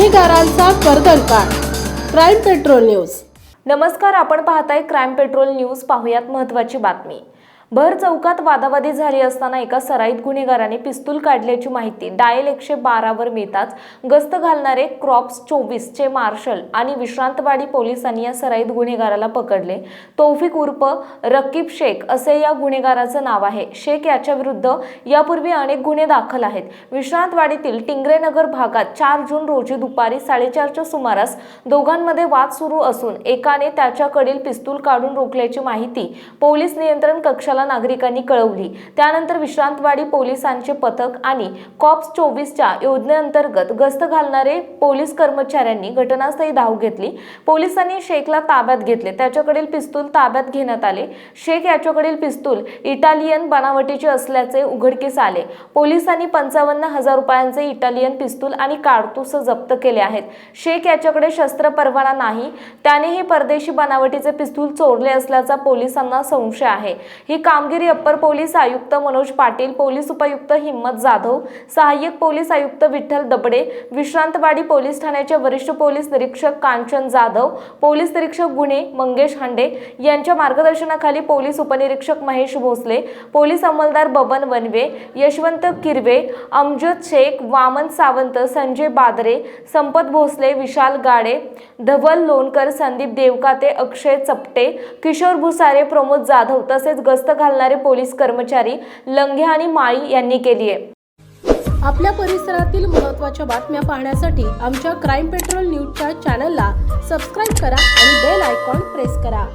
गुन्हेगारांचा कर्दनकाळ crime patrol news. नमस्कार आपण पाहताय क्राईम पेट्रोल न्यूज. पाहुयात महत्त्वाची बातमी. भर चौकात वादावादी झाली असताना एका सराईत गुन्हेगाराने पिस्तूल काढल्याची माहिती डायल एकशे बारावर मिळताच गस्त घालणारे क्रॉप्स चोवीसचे मार्शल आणि विश्रांतवाडी पोलिसांनी या सराईत गुन्हेगाराला पकडले. तौफिक उर्फ रकीब शेख असे या गुन्हेगाराचं नाव आहे. शेख याच्या विरुद्ध यापूर्वी अनेक गुन्हे दाखल आहेत. विश्रांतवाडीतील टिंगरेनगर भागात चार जून रोजी दुपारी साडेचारच्या सुमारास दोघांमध्ये वाद सुरू असून एकाने त्याच्याकडील पिस्तूल काढून रोखल्याची माहिती पोलीस नियंत्रण कक्षाला नागरिकांनी कळवली. त्यानंतर विश्रांतवाडी पोलिसांचे पथक आणि कॉप्स चोवीसच्या योजनेअंतर्गत गस्त घालणारे पोलीस कर्मचाऱ्यांनी घटनास्थळी धाव घेतली. पोलिसांनी शेखला ताब्यात घेतले. त्याच्याकडील पिस्तूल ताब्यात घेण्यात आले. शेख याच्याकडील पिस्तूल इटालियन बनावटीचे असल्याचे उघडकीस आले. पोलिसांनी पंचावन्न हजार रुपयांचे इटालियन पिस्तूल आणि कारतूस जप्त केले आहेत. शेख याच्याकडे शस्त्र परवाना नाही. त्याने हे परदेशी बनावटीचे पिस्तूल चोरले असल्याचा पोलिसांना संशय आहे. ही कामगिरी अप्पर पोलीस आयुक्त मनोज पाटील पोलीस उपायुक्त हिम्मत जाधव सहाय्यक पोलीस आयुक्त विठ्ठल दबडे विश्रांतवाडी पोलीस ठाण्याचे वरिष्ठ पोलीस निरीक्षक कांचन जाधव पोलीस निरीक्षक गुन्हे मंगेश हांडे यांच्या मार्गदर्शनाखाली पोलीस उपनिरीक्षक महेश भोसले पोलीस अंमलदार बबन वनवे यशवंत किरवे अमजद शेख वामन सावंत संजय बादरे संपत भोसले विशाल गाडे धवल लोणकर संदीप देवकाते अक्षय चपटे किशोर भुसारे प्रमोद जाधव तसेच गस्त घालणारे पोलीस कर्मचारी लंघे आणि माळी यांनी केली आहे. आपल्या परिसरातील महत्त्वाच्या बातम्या पाहण्यासाठी आमच्या क्राईम पेट्रोल न्यूजच्या चॅनलला सबस्क्राईब करा आणि बेल आयकॉन प्रेस करा.